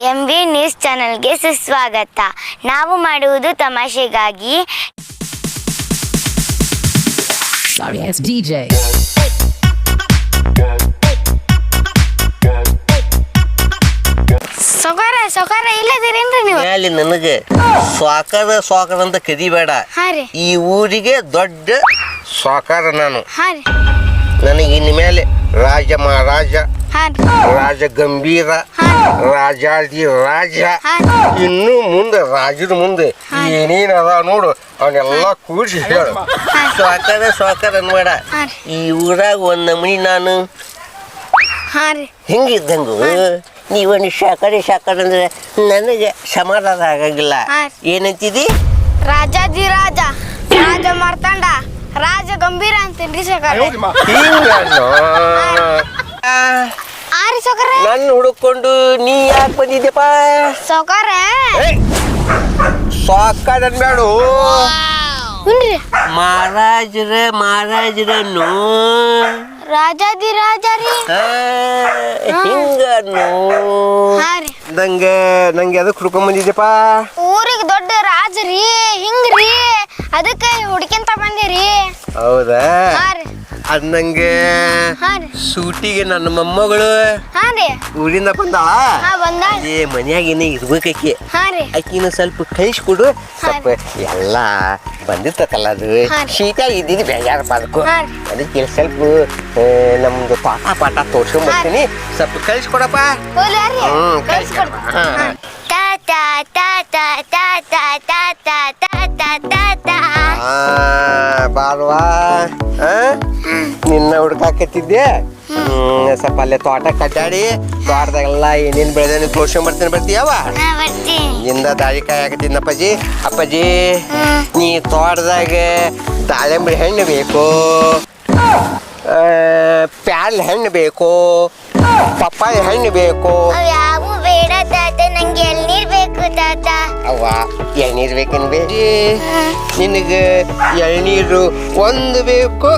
M V news ಚಾನೆಲ್ಗೆ ಸುಸ್ವಾಗತ. ನಾವು ಮಾಡುವುದು ತಮಾಷೆಗಾಗಿ. Sorry, it's DJ. ಸೊಕಾರ ಸೊಕಾರ ಇಲ್ಲದಿರೇನ್ರಿ ನೀವು. ಮ್ಯಾಲೆ ನನಗೆ ಸ್ವಾಕರ ಸ್ವಾಕರ ಅಂತ ಕದಿಬೇಡ. ಹಾ ರೀ. ಈ ಊರಿಗೆ ದೊಡ್ಡ ಸಾಕಾರ ನಾನು. ಹಾ ರೀ. ನನಗೆ ಇನ್ನು ಮೇಲೆ ರಾಜ ಮಹಾರಾಜ ರಾಜ ಗಂಭೀರ ರಾಜಾಜಿ ರಾಜ. ಇನ್ನು ಮುಂದೆ ರಾಜದ ಮುಂದೆ ಏನೇನ್ ಅದ ನೋಡು ಅವನ್ನೆಲ್ಲ ಕೂಡಿಸಿ ಹೇಳ. ಸ್ವಾಕಾರ ಸ್ವಾಕಾರ ಅನ್ಬೇಡ. ಈ ಊರಾಗ ಒಂದ್ ನಮೂನಿ ನಾನು. ಹಾ ರೀ ಹಿಂಗಿದ್ದಂಗು ನೀವೊಂದು ಶಾಕಡೆ ಶಾಕಡೆ ಅಂದ್ರೆ ನನಗೆ ಸಮಾಧಾನ ಆಗಂಗಿಲ್ಲ. ಏನಂತಿದಿ? ರಾಜಾಜಿ ರಾಜ ರಾಜ ಮಾರ್ತಾಂಡ ರಾಜ ಗಂಭೀರ ಅಂತೇನ್ರಿ ಸೊಕಾರ ಆರಿ ಸೊಕರ ನನ್ನ ಹುಡುಕೊಂಡು ನೀ ಯಾಕೆ ಬಂದಿದ್ದೀಪ ಸೊಕರ ಸಾಕದ ಬೇಡು ಮಹಾರಾಜರ ಮಹಾರಾಜರನ್ನು. ರಾಜಾದಿ ರಾಜಾರಿ. ಹಿಂಗನ್ನು. ನಂಗೆ ನಂಗೆ ಅದಕ್ಕೆ ಹುಡ್ಕೊಂಡ್ ಬಂದಿದ್ದೀಪ ಊರಿಗೆ ದೊಡ್ಡ ರಾಜರಿ ಹಿಂಗ್ರಿ ಅದಕ್ಕೆ ಹುಡುಕಿಂತ ಬಂದಿರಿ? ಹೌದಾ? ಹಾ ರೀ. ಅದ್ ನಂಗೆ ಹಾ ರೀ. ಸೂಟಿಗೆ ನನ್ನ ಮೊಮ್ಮಗಳು ಹಾ ರೀ. ಊರಿಂದ ಬಂದಾಳ? ಹಾ ಬಂದಾಳ. ಏ ಮನ್ಯಾಗೇನೆ ಇರ್ಬೇಕಿ ಹಾ ರೀ. ಆಕಿನ ಸ್ವಲ್ಪ ಕಳಿಸ್ಕೊಡು. ಸ್ವಲ್ಪ ಎಲ್ಲ ಬಂದಿರ್ತಕ್ಕಲ್ಲ ಅದು. ಹಾ ರೀ. ಶೀತ ಇದ್ದಿದ್ದು ಬೇಜಾರ ಅದಕ್ಕೂ ಹಾ ರೀ. ಅದಕ್ಕೆ ಸ್ವಲ್ಪ ಆ, ನಮ್ದು ಪಾಠ ಪಾಠ ತೋರ್ಸ್ಕೊಂಬರ್ತೀನಿ ಸ್ವಲ್ಪ ಕಳಿಸ್ಕೊಡಪ್ಪ. ಹೋಗ್ಲಿ ರೀ ಹ್ಮ್, ಕಳ್ಸ್ಕೊಡ್ತೀನಿ. ಹಾ. ಬಾಲ್ವಾ ನಿನ್ನ ಹುಡ್ಕಾಕತ್ತಿದ್ದೆ ಸ್ವಲ್ಪ ಅಲ್ಲೇ ತೋಟ ಕಟ್ಟಾಡಿ ತೋಟದಾಗೆಲ್ಲ ಏನೇನು ಬೆಳೆದ ತೋರ್ಸ್ಕೊಂಡ್ ಬರ್ತೀನಿ ಬರ್ತೀಯವ ಇಂದ ದಾಳಿಕಾಯಿ ಆಗತ್ತಿನ ಅಪ್ಪಾಜಿ ಅಪ್ಪಾಜಿ ನೀ ತೋಟದಾಗ ದಾಳಿಂಬೆ ಹಣ್ಣು ಬೇಕು ಪ್ಯಾಲ್ ಹಣ್ಣು ಬೇಕು ಪಪ್ಪಾಯ ಹಣ್ಣು ಬೇಕು ಬೇಡ ತಾತ ಅವ್ವ ಎಳ್ನೀರ್ ಬೇಕೇನು ಬೇಡಿ ನಿನಗೆ ಎಳ್ನೀರು ಒಂದು ಬೇಕು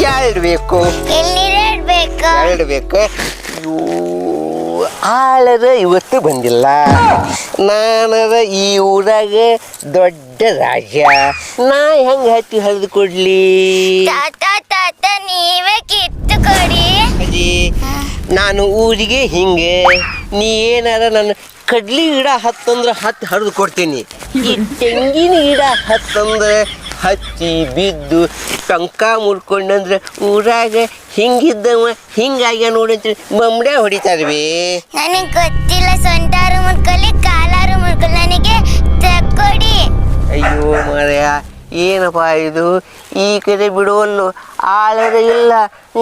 ಎರಡು ಬೇಕು. ಎಳ್ನೀರ್ ಬೇಕು. ಎರಡು ಬೇಕು. ಇವು ಆಳದ ಇವತ್ತು ಬಂದಿಲ್ಲ. ನಾನದ ಈ ಊರಾಗ ದೊಡ್ಡ ರಾಜ ನಾ ಹೆಂಗೆ ಹತ್ತಿ ಹರಿದು ಕೊಡ್ಲಿ? ತಾತ ತಾತ ನೀವೇ ಕಿತ್ತು ಕೊಡಿ. ಅಜ್ಜಿ ನಾನು ಊರಿಗೆ ಹಿಂಗೆ. ನೀ ಏನಾರ ನನ್ನ ಕಡ್ಲಿ ಗಿಡ ಹತ್ತಂದ್ರೆ ಹತ್ತಿ ಹರಿದು ಕೊಡ್ತೀನಿ. ಈ ತೆಂಗಿನ ಗಿಡ ಹತ್ತಂದ್ರೆ ಹಚ್ಚಿ ಬಿದ್ದು ಟಂಕ ಮುಡ್ಕೊಂಡಂದ್ರೆ ಊರಾಗ ಹಿಂಗಿದ್ದವ ಹಿಂಗಾಗ್ಯ ನೋಡಂತ ಹೊಡಿತಾರೆ ಹೊಡಿತಾರ್ವಿ. ನನಗೆ ಗೊತ್ತಿಲ್ಲ ಸೊಂಟಾರು ಮುಡ್ಕೊಳ್ಳಿ ಕಾಲಾರು ಮುಡ್ಕೊಳ್ಳಿ ನನಗೆ ತಕ್ಕೊಡಿ. ಅಯ್ಯೋ ಮಾರಯ್ಯ ಏನಪ್ಪ ಇದು? ಈ ಕಡೆ ಬಿಡುವಲ್ಲು ಆಳದ ಇಲ್ಲ.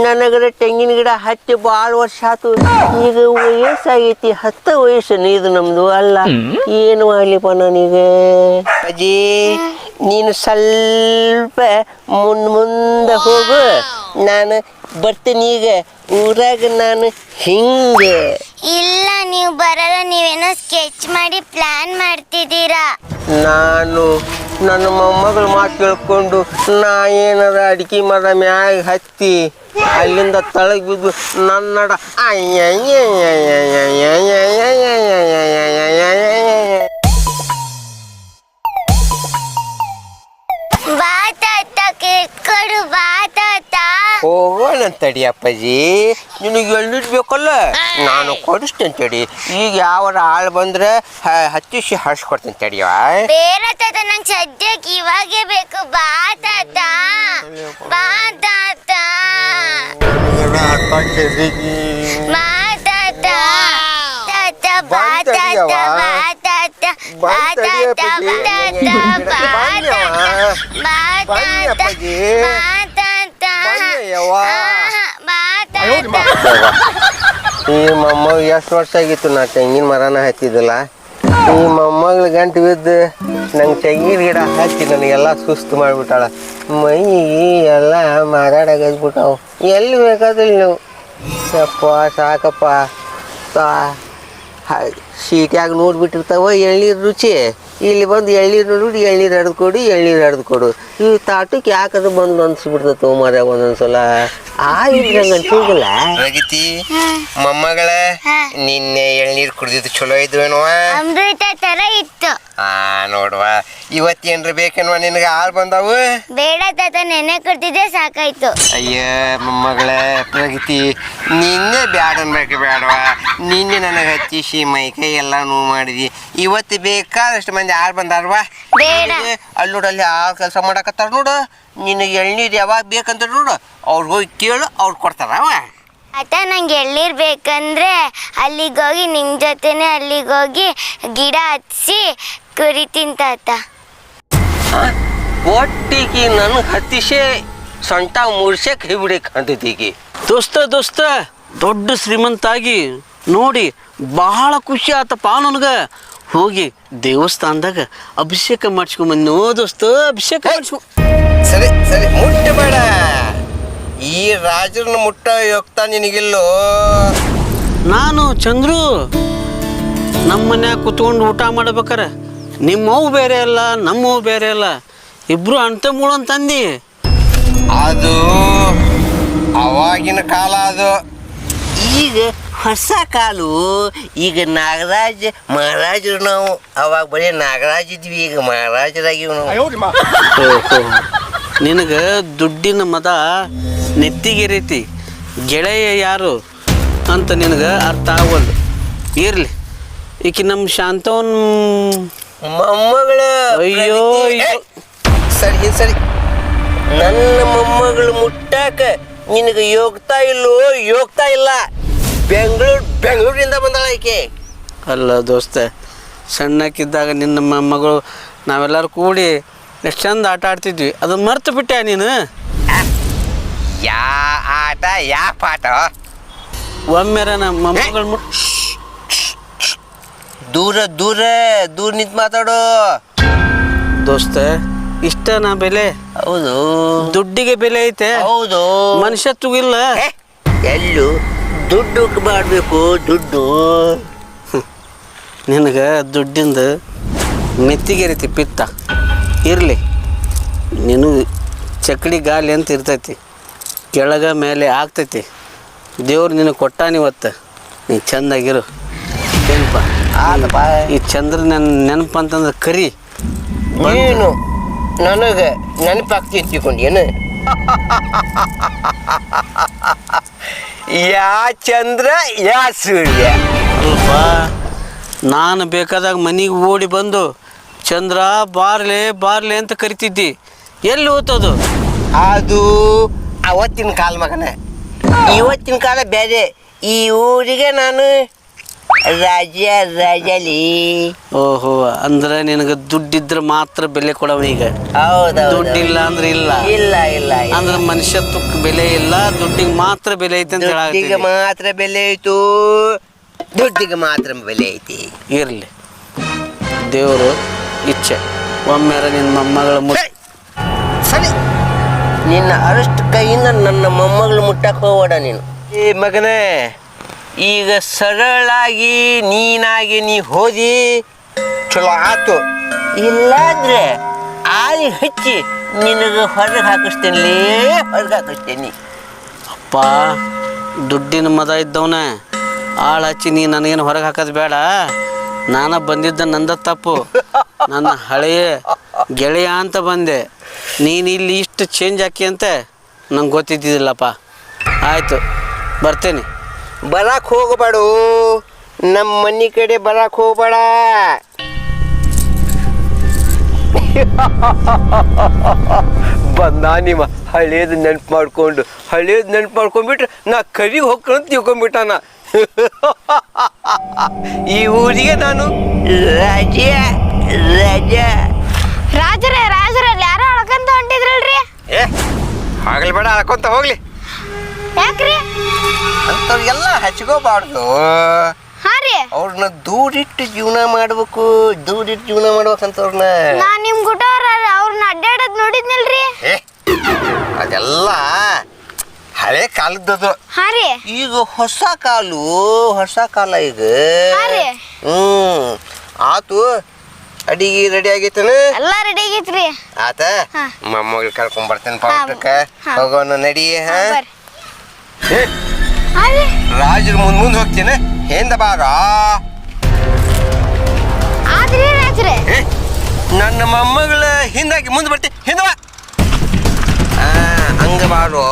ನನಗರ ತೆಂಗಿನ ಗಿಡ ಹತ್ತಿ ಭಾಳ ವರ್ಷ ಆತು. ಈಗ ವಯಸ್ಸಾಗೈತಿ. ಹತ್ತ ವಯಸ್ಸು ಇದು ನಮ್ದು ಅಲ್ಲ. ಏನು ಮಾಡ್ಲಿಪ್ಪ ನನಗೆ? ಅಜ್ಜಿ ನೀನು ಸ್ವಲ್ಪ ಮುನ್ ಮುಂದೆ ಹೋಗು. ನಾನು ಬರ್ತೀನಿ ಈಗ. ಊರಾಗ ನಾನು ಹಿಂಗೆ. ಇಲ್ಲ ನೀವು ಬರಲ್ಲ. ನೀವೇನೋ ಸ್ಕೆಚ್ ಮಾಡಿ ಪ್ಲಾನ್ ಮಾಡ್ತಿದ್ದೀರಾ. ನಾನು ನನ್ನ ಮೊಮ್ಮಗಳು ಮಾತು ಕೇಳ್ಕೊಂಡು ನಾ ಏನಾರ ಅಡಿಕೆ ಮರ ಮ್ಯಾಗ ಹತ್ತಿ ಅಲ್ಲಿಂದ ತಳಗ್ ಬಿದ್ದು ನನ್ನಡ ಬಾ. ಹೋಗೋಣ ತಡಿ ಅಪ್ಪಾಜಿ ನಿನಗೆ ಎಳ್ನೀರು ಬೇಕಲ್ಲ? ನಾನು ಕೊಡಿಸ್ತೇನೆ ತಡಿ. ಈಗ ಯಾವ ಆಳು ಬಂದ್ರೆ ಹಚ್ಚಿಸಿ ಹತ್ತಿಸಿ ಹರ್ಸ್ಕೊಡ್ತೇನೆ ತಡಿಯವ ತಾತ ನಂಗೆ ಸದ್ಯಕ್ಕೆ ಇವಾಗೇ ಬೇಕು. ಬಾ ತಾತ ಬಾ ತಾತ. ಬಾ ತಾತ ತಾತ ಬಾ ತಾತ. ಬಾ ತಾತ ಬಾ ತಾತ ಬಾ ತಾತ ಬಾ ತಾತ ಬಾ ಬನ್ನಿ ತಾತ ಅಪ್ಪಾಜಿ. ಬಾ ತಾತ ಈ ಮೊಮ್ಮಗ ಎಷ್ಟು ವರ್ಷ ಆಗಿತ್ತು? ನಾ ತೆಂಗಿನ ಮರನ ಹತ್ತಿದ್ದಿಲ್ಲ ಈ ಮೊಮ್ಮಗಳ ಗಂಟು ಬಿದ್ದು ನಂಗೆ ತೆಂಗಿನ ಗಿಡ ಹಚ್ಚಿ ನನಗೆಲ್ಲ ಸುಸ್ತು ಮಾಡಿಬಿಟ್ಟಾಳ. ಮೈ ಎಲ್ಲ ಮಾರಾಡಾಗದ್ಬಿಟ್ಟಾವು ಎಲ್ಲಿ ಬೇಕಾದಿಲ್ಲ ನೀವು ಯಪ್ಪ ಸಾಕಪ್ಪ. ಸಾ ಸೀಟ್ಯಾಗ ನೋಡ್ಬಿಟ್ಟಿರ್ತಾವ ಎಳ್ಳಿ ರುಚಿ. ಇಲ್ಲಿ ಬಂದು ಎಳ್ನೀರು ನೋಡಿ ಎಳ್ನೀರು ಹಡ್ದು ಕೊಡು ಎಳ್ನೀರು ಹಡ್ದು ಕೊಡು. ಈ ತಾಟಕ್ಕೆ ಯಾಕದು ಬಂದು ಅನ್ಸ್ಬಿಡ್ತೈತೆ ಮರ ಒಂದೊಂದ್ಸಲ. ಸಲ ಆಗಿದ್ರಂಗ ಸಿಗಲ್ಲ ರಗಿತಿ ಮೊಮ್ಮಗಳ ನಿನ್ನೆ ಎಳ್ನೀರು ಕುಡ್ದಿದ್ದು ಚಲೋ ಇದ್ವೇನೋ? ಅಮೃತ ತರ ಇತ್ತು. ಆ ನೋಡುವ. ಇವತ್ತೇನ್ರ ಬೇಕೇನ್ವ ನಿನಗೆ? ಹಾಲು ಬಂದಾವು? ಬೇಡ ತಾತ ನೆನೆ ಕೊಡ್ತಿದ್ದೆ ಸಾಕಾಯ್ತು. ಅಯ್ಯ ಮೊಮ್ಮಗಳ ಪ್ರಗತಿ ನಿನ್ನೆ ಬ್ಯಾಡ ಅನ್ಬೇಕು ಬೇಡವ ನಿನ್ನೆ ನನಗೆ ಹಚ್ಚಿಸಿ ಮೈ ಕೈ ಎಲ್ಲ ನೋವು ಮಾಡಿದಿ. ಇವತ್ತು ಬೇಕಾದಷ್ಟು ಮಂದಿ ಹಾಲು ಬಂದಾರವಾ ಬೇಡ. ಅಲ್ಲಿ ನೋಡು ಅಲ್ಲಿ ಆ ಕೆಲಸ ಮಾಡಕತ್ತಾರ ನೋಡು. ನಿನಗೆ ಎಳ್ನೀರು ಯಾವಾಗ ಬೇಕಂತ ನೋಡು. ಅವ್ರಿಗೆ ಹೋಗಿ ಕೇಳು ಅವ್ರು ಕೊಡ್ತಾರವ ಆತ ನಂಗೆ ಎಳ್ನೀರ್ ಬೇಕಂದ್ರೆ ಅಲ್ಲಿಗೆ ಹೋಗಿ ನಿಮ್ ಜೊತೆನೆ ಅಲ್ಲಿಗೆ ಹೋಗಿ ಗಿಡ ಹಚ್ಚಿ ಕುರಿತೀನಿ ತಿಂತಾತ ಒಟ್ಟಿಗೆ ನನಗೆ ಹತ್ತಿಸೆ ಸೊಂಟ ಮುರ್ಸೆ ಕೈ ಬಿಡಕ್ಕೆ ಅಂತೈತಿಗೆ ದೋಸ್ತ ದೋಸ್ತ ದೊಡ್ಡ ಶ್ರೀಮಂತಾಗಿ ನೋಡಿ ಬಹಳ ಖುಷಿ ಆತಪ್ಪ ನನಗೆ. ಹೋಗಿ ದೇವಸ್ಥಾನದಾಗ ಅಭಿಷೇಕ ಮಾಡಿಸ್ಕೊಂಬಂದು ನೋ ದೋಸ್ತ ಅಭಿಷೇಕ ಮಾಡಿಸ್ಕೊ ಸರಿ ಸರಿ ಮುಟ್ಟಬೇಡ ಈ ರಾಜರನ್ನ ಮುಟ್ಟ ಯೋಗ್ತ ನಿನಗಿಲ್ಲೋ? ನಾನು ಚಂದ್ರು ನಮ್ಮ ಮನ್ಯಾಗ ಕುತ್ಕೊಂಡು ಊಟ ಮಾಡ್ಬೇಕಾರ. ನಿಮ್ಮವು ಬೇರೆ ಅಲ್ಲ ನಮ್ಮವು ಬೇರೆ ಅಲ್ಲ ಇಬ್ರು ಮೂಡು ಅಂತಂದಿ ಅದು ಅವಾಗಿನ ಕಾಲ ಅದು. ಈಗ ಹೊಸ ಕಾಲು ಈಗ ನಾಗರಾಜ್ ಮಹಾರಾಜರು ನಾವು ಅವಾಗ ಬರೀ ನಾಗರಾಜ ಇದ್ವಿ ಈಗ ಮಹಾರಾಜರಾಗಿವ್ ನಾವು ಓಹೋ. ನಿನಗೆ ದುಡ್ಡಿನ ಮದ ನೆತ್ತಿಗೆರೈತಿ. ಗೆಳೆಯ ಯಾರು ಅಂತ ನಿನಗೆ ಅರ್ಥ ಆಗೋದು ಇರಲಿ. ಈಕೆ ನಮ್ಮ ಶಾಂತವನ್ ಮೊಮ್ಮಗಳ ಅಯ್ಯೋ ಅಯ್ಯೋ. ಸರಿ ಸರಿ. ನನ್ನ ಮೊಮ್ಮಗಳು ಮುಟ್ಟಾಕ ನಿನಗೆ ಯೋಗ್ತಾ ಇಲ್ಲೋ ಯೋಗ್ತಾ ಇಲ್ಲ. ಬೆಂಗಳೂರು ಬೆಂಗಳೂರಿಂದ ಬಂದಾಳ ಈಕೆ. ಅಲ್ಲ ದೋಸ್ತ ಸಣ್ಣಕ್ಕಿದ್ದಾಗ ನಿನ್ನ ಮೊಮ್ಮಗಳು ಮಗಳು ನಾವೆಲ್ಲರೂ ಕೂಡಿ ಎಷ್ಟು ಚಂದ ಆಟ ಆಡ್ತಿದ್ವಿ. ಅದನ್ನ ಮರ್ತು ಬಿಟ್ಟೆ ನೀನು? ಯಾ ಆಟ ಯಾ ಪಾಠ? ಒಮ್ಮೆರ ನಮ್ಮ ಮೊಮ್ಮಗಳು ಮುಟ್ ದೂರ ದೂರ ದೂರ ನಿಂತು ಮಾತಾಡೋ. ದೋಸ್ತ ಇಷ್ಟ ನಾ ಬೆಲೆ? ಹೌದು. ದುಡ್ಡಿಗೆ ಬೆಲೆ ಐತೆ. ಹೌದು. ಮನುಷ್ಯತ್ವಗಿಲ್ಲ ಇಲ್ಲ. ಎಲ್ಲೂ ದುಡ್ಡು ಮಾಡಬೇಕು ದುಡ್ಡು. ನಿನಗೆ ದುಡ್ಡಿಂದ ಮೆತ್ತಿಗೆರಿತಿ ಪಿತ್ತ. ಇರಲಿ. ನೀನು ಚಕ್ಡಿ ಗಾಲಿ ಅಂತ ಇರ್ತೈತಿ. ಕೆಳಗ ಮೇಲೆ ಆಗ್ತೈತಿ. ದೇವ್ರು ನಿನಗೆ ಕೊಟ್ಟಾನಿವತ್ತು ನೀ ಚಂದಾಗಿರು ಆತಪ್ಪ. ಈ ಚಂದ್ರ ನೆನ್ ನೆನಪು ಅಂತಂದ್ರೆ ಕರಿ. ನೀನು ನನಗೆ ನೆನಪಾಗ್ತಿ ಏನು ಯಾ ಚಂದ್ರ ಯಾ ಸೂರ್ಯ? ಅಲ್ಪ ನಾನು ಬೇಕಾದಾಗ ಮನೆಗೆ ಓಡಿ ಬಂದು ಚಂದ್ರ ಬಾರ್ಲೆ ಬಾರ್ಲೆ ಅಂತ ಕರಿತಿದ್ದಿ. ಎಲ್ಲಿ ಓದೋದು ಅದು ಅವತ್ತಿನ ಕಾಲ ಮಗನ. ಇವತ್ತಿನ ಕಾಲ ಬೇರೆ. ಈ ಊರಿಗೆ ನಾನು ರಾಜ ರಾಜಲಿ ಓಹೋ ಅಂದ್ರೆ ನಿನಗೆ ದುಡ್ಡಿದ್ರೆ ಮಾತ್ರ ಬೆಲೆ ಕೊಡವ ಈಗ. ಹೌದೌದು. ದುಡ್ಡಿಲ್ಲ ಅಂದ್ರೆ ಇಲ್ಲ. ಇಲ್ಲ ಇಲ್ಲ ಅಂದ್ರೆ ಮನುಷ್ಯತ್ವಕ್ಕೆ ಬೆಲೆ ಇಲ್ಲ ದುಡ್ಡಿಗೆ ಮಾತ್ರ ಬೆಲೆ ಐತೆ ಅಂತ ದುಡ್ಡಿಗೆ ಈಗ ಮಾತ್ರ ಬೆಲೆ ಐತು. ದುಡ್ಡಿಗೆ ಮಾತ್ರ ಬೆಲೆ ಐತಿ. ಇರ್ಲಿ. ದೇವರು ಇಚ್ಛೆ. ಒಮ್ಮೆರ ನಿನ್ನ ಮೊಮ್ಮಗಳ ಮುಟ್ ಸರಿ, ಸರಿ. ನಿನ್ನ ಅರಷ್ಟು ಕೈಯಿಂದ ನನ್ನ ಮೊಮ್ಮಗಳು ಮುಟ್ಟಕ್ಕೆ ಹೋಗೋಣ ನೀನು. ಏ ಮಗನೇ ಈಗ ಸರಳಾಗಿ ನೀನಾಗಿ ನೀ ಹೋದಿ. ಚಲೋ ಆತು. ಇಲ್ಲಾಂದ್ರೆ ಆಲಿ ಹಚ್ಚಿ ನಿನಗೆ ಹೊರಗೆ ಹಾಕಿಸ್ತೇನೆ ಹೊರಗೆ ಹಾಕಿಸ್ತೇನೆ. ಅಪ್ಪ ದುಡ್ಡಿನ ಮದ ಇದ್ದವನ ಆಳು ಹಚ್ಚಿ ನೀ ನನಗೇನು ಹೊರಗೆ ಹಾಕೋದು ಬೇಡ. ನಾನ ಬಂದಿದ್ದ ನಂದ ತಪ್ಪು. ನನ್ನ ಹಳೆಯ ಗೆಳೆಯ ಅಂತ ಬಂದೆ. ನೀನು ಇಲ್ಲಿ ಇಷ್ಟು ಚೇಂಜ್ ಹಾಕಿ ಅಂತ ನಂಗೆ ಗೊತ್ತಿದ್ದಿಲ್ಲಪ್ಪ ಆಯಿತು ಬರ್ತೇನೆ. ಬರಕ್ಕೆ ಹೋಗಬೇಡು. ನಮ್ಮ ಮನೆ ಕಡೆ ಬರಕ್ಕೆ ಹೋಗಬೇಡ. ಬಂದ ನಿಮ್ಮ ಹಳೇದು ನೆನ್ಪು ಮಾಡ್ಕೊಂಡು ಹಳೇದು ನೆನ್ಪು ಮಾಡ್ಕೊಂಡ್ಬಿಟ್ರೆ ನಾ ಕರಿ ಹೋಗ್ಕೊಂಡು ತಿಳ್ಕೊಂಡ್ಬಿಟ್ಟಾನ. ಈ ಊರಿಗೆ ನಾನು ರಾಜ ರಾಜ. ರಾಜರೇ ರಾಜರಲ್ಲಿ ಯಾರೋ ಅಳ್ಕೊಂತ ಹೊಂಟಿದ್ರಲ್ರಿ? ಏ ಆಗಲಿ ಬೇಡ ಅಳ್ಕೊಂತ ಹೋಗ್ಲಿ. ಯಾಕ್ರಿ? ಅಂಥವ್ರಿಗೆಲ್ಲ ಹಚ್ಕೋಬಾರ್ದು. ಹಾ ರೀ. ಅವ್ರನ್ನ ದೂರಿಟ್ಟು ಜೀವನ ಮಾಡ್ಬೇಕು ದೂರಿಟ್ಟು ಜೀವನ ಮಾಡ್ಬೇಕಂತವ್ರನ್ನ. ನಾ ನಿಮ್ ಗುಟ ಅವ್ರನ್ನ ಅಡ್ಡಾಡೋದ್ ನೋಡಿದ್ನಲ್ರಿ? ಏ ಅದೆಲ್ಲ ಹಳೆ ಕಾಲದ್ದದು ಹಾ ರೀ. ಈಗ ಹೊಸ ಕಾಲು ಹೊಸ ಕಾಲ ಈಗ. ಹಾ ರೀ. ಹ್ಮ್. ಆತು ಅಡಿಗೆ ರೆಡಿ ಆಗೈತನ? ಎಲ್ಲ ರೆಡಿ ಆಗೈತ್ರಿ. ಆತ ಹಾ. ಮೊಮ್ಮಗಳು ಕರ್ಕೊಂಡ್ ಬರ್ತೇನೆ ಹಾ, ಹೋಗೋಣ ನಡಿ ಹಾ ಬರ್ರಿ. ರಾಜರು ಮುಂದ್ ಮುಂದೆ ಹೋಗ್ತೇನೆ. ಹಿಂದ ಬಾರ ಆದ್ರಿ ರಾಜ್ರೆ? ಏ ನನ್ನ ಮೊಮ್ಮಗಳ ಹಿಂದಾಗಿ ಮುಂದೆ ಬರ್ತಿ. ಹಿಂದ ಬಾ. ಆ, ಹಂಗ ಬಾರೋ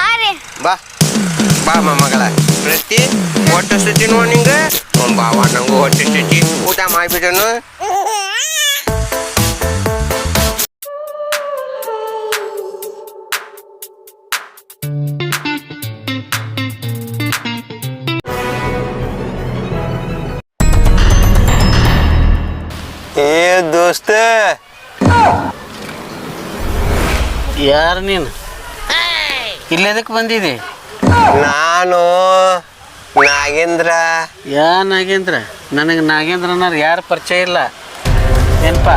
ಹಾ ರೀ ಬಾ. ಬಾ ಮೊಮ್ಮಗಳ. ಪ್ರತಿ ಹೊಟ್ಟೆ ಸುತ್ತಿ ನಿಂಗ. ನಿಂಗೆ ಬಾ ಬಾವ ನಂಗೂ ಹೊಟ್ಟೆ ಸುತ್ತಿ. ಊಟ ಮಾಡಿಬಿಟ್ಟನು. ದೋಸ್ತ. ಯಾರು ನೀನು? ಇಲ್ಲೆದಕ್ಕೆ ಬಂದಿದ್ದಿ? ನಾನು ನಾಗೇಂದ್ರ. ಯಾ ನಾಗೇಂದ್ರ? ನನಗೆ ನಾಗೇಂದ್ರ ಅನ್ನೋರು ಯಾರು ಪರಿಚಯ ಇಲ್ಲ. ಏನಪ್ಪ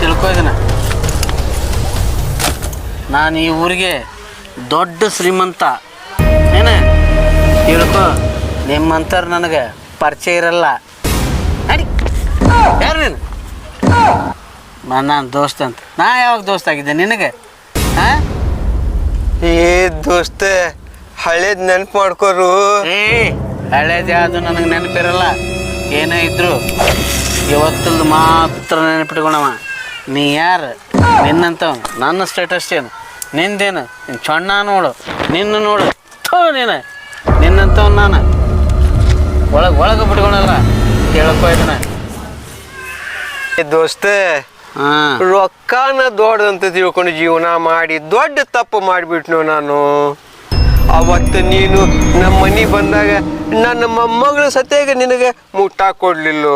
ತಿಳ್ಕೊಯ್ದನ ನಾನು ಈ ಊರಿಗೆ ದೊಡ್ಡ ಶ್ರೀಮಂತ. ಏನ? ತಿಳ್ಕೊ. ನಿಮ್ಮಂಥವ್ರು ನನಗೆ ಪರಿಚಯ ಇರಲ್ಲ. ಯಾರು ನೀನು? ನಾನು ದೋಸ್ತ ಅಂತ. ನಾ ಯಾವಾಗ ದೋಸ್ತ ಆಗಿದ್ದೆ ನಿನಗೆ? ಹಾಂ? ಏ ದೋಸ್ತ ಹಳೇದ್ ನೆನ್ಪು ಮಾಡ್ಕೋರು. ಏ ಹಳೇದು ಯಾವುದು ನನಗೆ ನೆನಪಿರಲ್ಲ. ಏನೇ ಇದ್ರು ಇವತ್ತಲ್ದು ಮಾತ್ರ ನೆನಪಿಟ್ಕೊಳವ ನೀ ಯಾರು? ನಿನ್ನಂತ ನನ್ನ ಸ್ಟೇಟಸ್ ಏನು? ನಿಂದೇನು? ನಿನ್ನ ಚೊಣ್ಣ ನೋಡು. ನಿನ್ನ ನೋಡು. ಥೂ ನೀನು. ನಿನ್ನಂತವ್ ನಾನು. ಒಳಗೆ ಒಳಗೆ ಬಿಟ್ಕೊಳಲ್ಲ. ಕೇಳಕ್ಕೆ ದೋಸ್ತ ರೊಕ್ಕನ ದೊಡ್ಡದಂತ ತಿಳ್ಕೊಂಡು ಜೀವನ ಮಾಡಿ ದೊಡ್ಡ ತಪ್ಪು ಮಾಡಿಬಿಟ್ನು ನಾನು. ಅವತ್ತು ನೀನು ನಮ್ಮ ಮನೆ ಬಂದಾಗ ನನ್ನ ಮೊಮ್ಮಗಳ ಸತ್ಯಾಗ ನಿನಗೆ ಮುಟ್ಟ ಕೊಡ್ಲಿಲ್ಲ.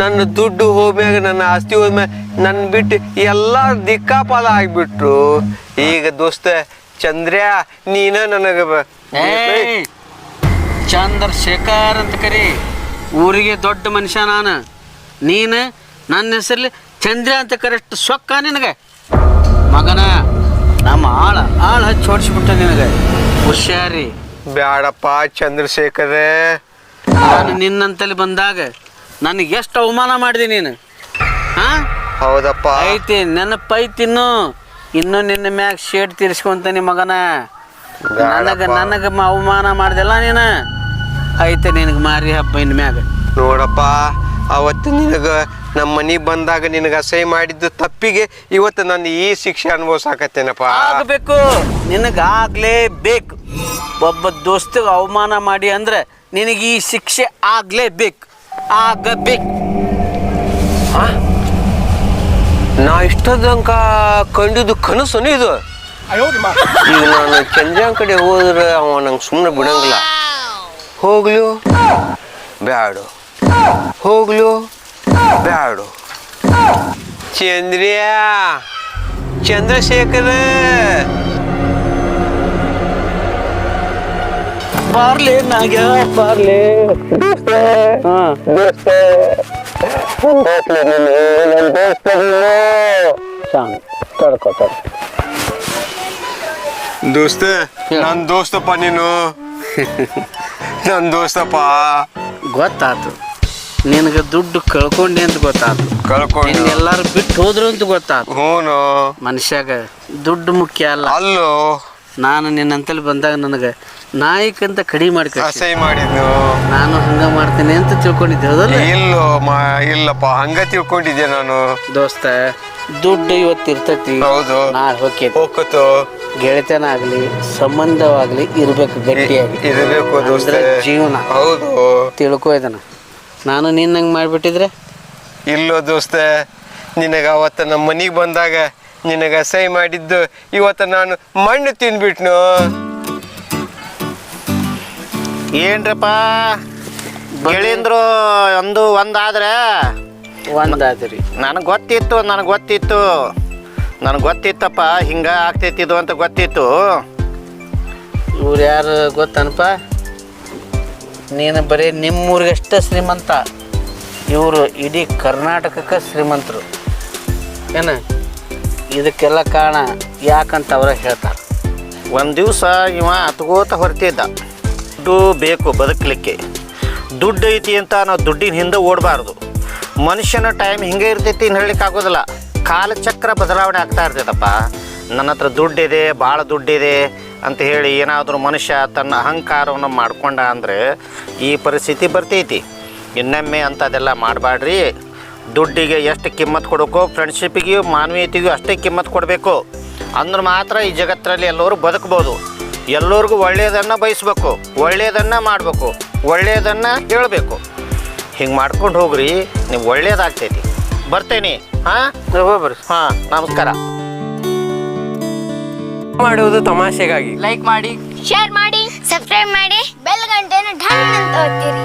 ನನ್ನ ದುಡ್ಡು ಹೋದ್ಮ್ಯಾಗ ನನ್ನ ಆಸ್ತಿ ಹೋದ್ಮ್ಯಾಗ ನನ್ನ ಬಿಟ್ಟು ಎಲ್ಲ ದಿಕ್ಕಾಪಾಲ ಆಗಿಬಿಟ್ರು. ಈಗ ದೋಸ್ತ ಚಂದ್ರ್ಯಾ ನೀನ ನನಗೆ ಚಂದ್ರಶೇಖರ್ ಅಂತ ಕರಿ. ಊರಿಗೆ ದೊಡ್ಡ ಮನುಷ್ಯ ನಾನು. ನೀನು ನನ್ನ ಹೆಸರಲ್ಲಿ ಚಂದ್ರ ಅಂತ ಕರೆಷ್ಟು ಸೊಕ್ಕ ನಿನಗೆ. ಮಗನ ನಮ್ಮ ಆಳ ಆಳ ಹಚ್ಚಿ ಹೊಡಿಸ್ಬಿಟ್ಟ ನಿನಗೆ. ಹುಷಾರಿ. ಬ್ಯಾಡಪ್ಪ ಚಂದ್ರಶೇಖರ. ನಾನು ನಿನ್ನಂತಲ್ಲಿ ಬಂದಾಗ ನನಗೆ ಎಷ್ಟು ಅವಮಾನ ಮಾಡಿದೆ ನೀನು? ಹಾ ಹೌದಪ್ಪ. ಐತಿ ನೆನಪೈತಿನ್ನು ಇನ್ನು. ಇನ್ನು ನಿನ್ನ ಮ್ಯಾಗ ಶೇಡ್ ತೀರಿಸ್ಕೊಂತಾನೆ ಮಗನ. ನನಗೆ ನನಗೆ ಅವಮಾನ ಮಾಡ್ದಲ್ಲ ನೀನು. ಐತೆ ನಿನಗೆ ಮಾರಿ ಹಬ್ಬ ಇನ್ ಮ್ಯಾಗ. ನೋಡಪ್ಪ ಅವತ್ತು ನಿನಗೆ ನಮ್ಮ ಮನೆಗೆ ಬಂದಾಗ ನಿನಗೆ ಅಸಹ್ಯ ಮಾಡಿದ್ದು ತಪ್ಪಿಗೆ ಇವತ್ತು ನಾನು ಈ ಶಿಕ್ಷೆ ಅನುಭವಿಸಾಕತ್ತೇನಪ್ಪ. ಆಗಬೇಕು. ನಿನಗೆ ಆಗ್ಲೇಬೇಕು ಒಬ್ಬ ದೋಸ್ತಿಗೆ ಅವಮಾನ ಮಾಡಿ ಅಂದ್ರೆ ನಿನಗೆ ಈ ಶಿಕ್ಷೆ ಆಗ್ಲೇಬೇಕು ಆಗಬೇಕು. ನಾ ಇಷ್ಟದಂಕ ಕಂಡಿದ್ದು ಕನಸನು ಇದು? ಈಗ ನಾನು ಚಂದ್ರನ್ ಕಡೆ ಹೋದ್ರೆ ಅವ ನಂಗೆ ಸುಮ್ಮನೆ ಬಿಡಂಗಿಲ್ಲ. ಹೋಗ್ಲು. ಬ್ಯಾಡು. ಹೋಗ್ಲು. ಬ್ಯಾಡು. ಚಂದ್ರಿಯ. ಚಂದ್ರಶೇಖರ. ಪಾರ್ಲೆ ನಾಗ್ಯ ಬಾರ್ಲಿ ತಡ್ಕೊ ತಡ್ಕೊ. ದೋಸ್ತ ನನ್ ನನ್ನ ದೋಸ್ತಪ್ಪ ನೀನು. ನನ್ನ ದೋಸ್ತಪ್ಪ. ಗೊತ್ತಾತು. ನಿನಗೆ ದುಡ್ಡು ಕಳ್ಕೊಂಡೆ ಅಂತ ಗೊತ್ತಾತು. ಕಳ್ಕೊಂಡು. ಎಲ್ಲಾರು ಬಿಟ್ಟು ಹೋದ್ರು ಅಂತ ಗೊತ್ತಾತು. ಹೂನು. ಮನುಷ್ಯಾಗ ದುಡ್ಡು ಮುಖ್ಯ ಅಲ್ಲ. ಅಲ್ಲೋ. ನಾನು ನಿನ್ನಂತಲ್ಲಿ ಬಂದಾಗ ನನಗೆ ನಾಯಕ್ ಅಂತ ಕಡಿ ಮಾಡ್ಕೊಂಡ್ ಅಸಹ್ಯ ಮಾಡಿದ್ನು. ನಾನು ಹಂಗ ಮಾಡ್ತೇನೆ ಅಂತ ತಿಳ್ಕೊಂಡಿದ್ದೆ ಹೌದಲ್ಲ? ಇಲ್ಲೋ ಮಾ ಇಲ್ಲಪ್ಪ ಹಂಗ ತಿಳ್ಕೊಂಡಿದ್ದೆ ನಾನು. ದೋಸ್ತ ದುಡ್ಡು ಇವತ್ತು ಇರ್ತೈತಿ. ಹೌದು. ನಾಳೆ ಹೋಗ್ತೈತಿ ಹೋಗ್ತು ಗೆಳೆತನ ಆಗ್ಲಿ ಸಂಬಂಧವಾಗ್ಲಿ ಇರ್ಬೇಕು ಗಟ್ಟಿಯಾಗಿ. ಇರಬೇಕು ದೋಸ್ತ. ಜೀವನ. ಹೌದು. ತಿಳ್ಕೊ ಇದನ್ನ. ನಾನು ನಿನ್ನಂಗೆ ಮಾಡಿಬಿಟ್ಟಿದ್ರೆ? ಇಲ್ಲೋ ದೋಸ್ತ ನಿನಗೆ ಅವತ್ತ ನಮ್ಮ ಮನೆಗೆ ಬಂದಾಗ ನಿನಗೆ ಅಸಹ್ಯ ಮಾಡಿದ್ದು ಇವತ್ತ ನಾನು ಮಣ್ಣು ತಿಂದ್ಬಿಟ್ನು ಏನ್ರಪ್ಪ? ಗೆಳೆಯಂದ್ರು ಒಂದು ಒಂದಾದ್ರೆ. ಒಂದಾದ್ರಿ. ನನಗೆ ಗೊತ್ತಿತ್ತು ನನಗೆ ಗೊತ್ತಿತ್ತು. ನನಗೆ ಗೊತ್ತಿತ್ತಪ್ಪ ಹಿಂಗೆ ಆಗ್ತೈತಿ ಇದು ಅಂತ ಗೊತ್ತಿತ್ತು. ಇವ್ರು ಯಾರು ಗೊತ್ತನಪ್ಪ ನೀನು ಬರೀ ನಿಮ್ಮೂರಿಗಷ್ಟೇ ಶ್ರೀಮಂತ. ಇವರು ಇಡೀ ಕರ್ನಾಟಕಕ್ಕೆ ಶ್ರೀಮಂತರು. ಏನು? ಇದಕ್ಕೆಲ್ಲ ಕಾರಣ ಯಾಕಂತ ಅವರ ಹೇಳ್ತಾರೆ. ಒಂದು ದಿವಸ ಇವ ಅತ್ಗೋತ ಹೊರತಿದ್ದ ದುಡ್ಡು ಬೇಕು ಬದುಕಲಿಕ್ಕೆ. ದುಡ್ಡು ಐತಿ ಅಂತ ನಾವು ದುಡ್ಡಿನ ಹಿಂದೆ ಓಡಬಾರ್ದು. ಮನುಷ್ಯನ ಟೈಮ್ ಹಿಂಗೆ ಇರ್ತೈತಿ ಅಂತ ಹೇಳಲಿಕ್ಕೆ ಆಗೋದಿಲ್ಲ. ಕಾಲಚಕ್ರ ಬದಲಾವಣೆ ಆಗ್ತಾ ಇರ್ತೈತಪ್ಪ. ನನ್ನ ಹತ್ರ ದುಡ್ಡಿದೆ ಭಾಳ ದುಡ್ಡಿದೆ. ಅಂತ ಹೇಳಿ ಏನಾದರೂ ಮನುಷ್ಯ ತನ್ನ ಅಹಂಕಾರವನ್ನು ಮಾಡ್ಕೊಂಡ ಅಂದರೆ ಈ ಪರಿಸ್ಥಿತಿ ಬರ್ತೈತಿ. ಇನ್ನೊಮ್ಮೆ ಅಂಥದ್ದೆಲ್ಲ ಮಾಡಬೇಡ್ರಿ ದುಡ್ಡಿಗೆ ಎಷ್ಟು ಕಿಮ್ಮತ್ತು ಕೊಡಬೇಕು ಫ್ರೆಂಡ್ಶಿಪ್ಪಿಗೂ ಮಾನವೀಯತೆಗೂ ಅಷ್ಟೇ ಕಿಮ್ಮತ್ತು ಕೊಡಬೇಕು. ಅಂದ್ರೆ ಮಾತ್ರ ಈ ಜಗತ್ತರಲ್ಲಿ ಎಲ್ಲರೂ ಬದುಕ್ಬೋದು. ಎಲ್ಲರಿಗೂ ಒಳ್ಳೆಯದನ್ನು ಬಯಸ್ಬೇಕು ಒಳ್ಳೆಯದನ್ನು ಮಾಡಬೇಕು ಒಳ್ಳೆಯದನ್ನು ಹೇಳಬೇಕು. ಹಿಂಗೆ ಮಾಡ್ಕೊಂಡು ಹೋಗ್ರಿ ನೀವು ಒಳ್ಳೇದಾಗ್ತೈತಿ. ಬರ್ತೇನೆ. ಹಾಂ? ಬರ್ರಿ. ಹಾಂ ನಮಸ್ಕಾರ. ಮಾಡುವುದು ತಮಾಷೆಗಾಗಿ. ಲೈಕ್ ಮಾಡಿ ಶೇರ್ ಮಾಡಿ ಸಬ್ಸ್ಕ್ರೈಬ್ ಮಾಡಿ ಬೆಲ್ ಗಂಟೆನ ಢಮ್ ಅಂತ ಒತ್ತಿರಿ.